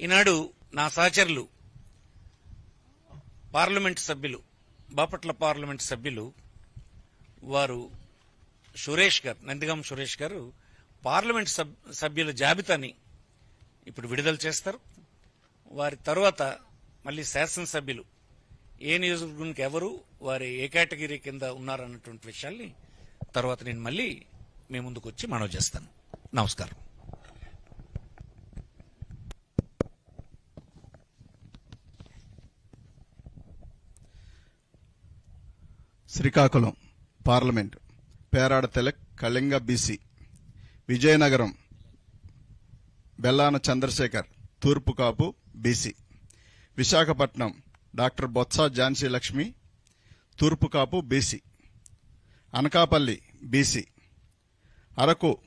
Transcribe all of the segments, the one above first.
ఈనాడు నా సహచరులు పార్లమెంట్ సభ్యులు బాపట్ల పార్లమెంట్ సభ్యులు వారు సురేష్ గారు నందిగం సురేష్ గారు పార్లమెంట్ సబ్ సభ్యుల జాబితాని ఇప్పుడు విడుదల చేస్తారు. వారి తర్వాత మళ్ళీ శాసనసభ్యులు ఏ నియోజకవర్గానికి ఎవరు వారి ఏ కేటగిరీ కింద ఉన్నారన్నటువంటి విషయాల్ని తర్వాత నేను మళ్ళీ మీ ముందుకు వచ్చి మనవి చేస్తాను. నమస్కారం. శ్రీకాకుళం పార్లమెంట్. పేరాడ తెలక్ కళింగ బీసీ. విజయనగరం బెల్లాన చంద్రశేఖర్ తూర్పు కాపు బీసీ. విశాఖపట్నం డాక్టర్ బొత్స ఝాన్సీ లక్ష్మి తూర్పు Kapu BC. Anakapalli BC. Araku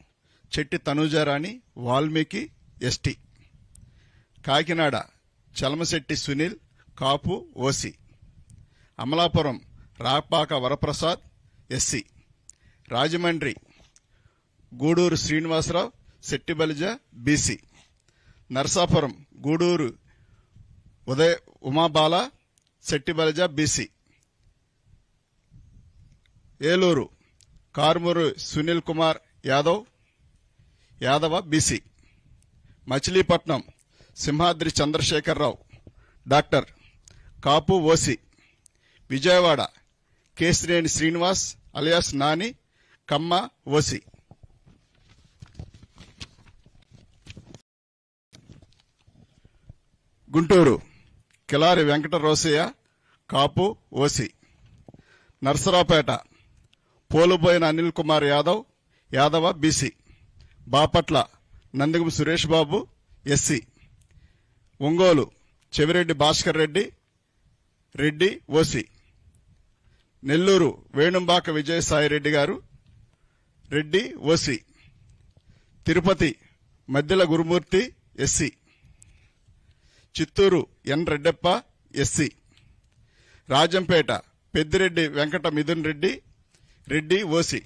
Chetti Tanujarani Valmiki ST. Kakinada Chalamasetti Sunil Kapu OC. Amalapuram Rapaka Varaprasad SC. Rajahmundry Guduru Srinivasarao Settibalija BC. Narsapuram Guduru Udaya Umabala Settibalija BC. Eluru Karmuru Sunil Kumar Yadav Yadava BC. Machilipatnam Simhadri Chandrasekhararao doctor Kapu OC. Vijayawada Kesineni Srinivas alias Nani Kamma OC Guntur Kilari Venkata Rosaiah Kapu OC Narasaraopet Poluboina Anil Kumar Yadav Yadava BC. Bapatla Nandigam Suresh Babu SC. Ongole Chevireddy Bhaskar Reddy Reddy OC. Nellore Venumbaka Vijayasaireddy గారు Reddy OC. Tirupati Maddela Gurumoorthy SC. Chittoor N Reddappa SC. Rajampet Peddireddy Venkata Mithun Reddy Reddy OC.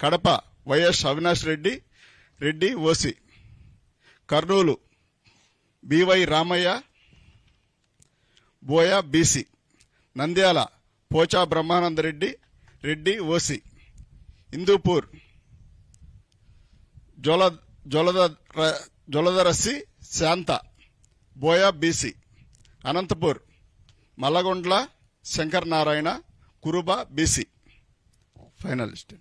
Kadapa YS Avinash Reddy Reddy OC. Kurnool BY Ramaiah Boya BC Nandyal Pocha Brahmanandareddy Reddy OC. Hindupur. జొల జొలద Joladarasi Shantha. Boya BC. Anantapur. Mallagondla Shankar Narayana Kuruba BC. Finalist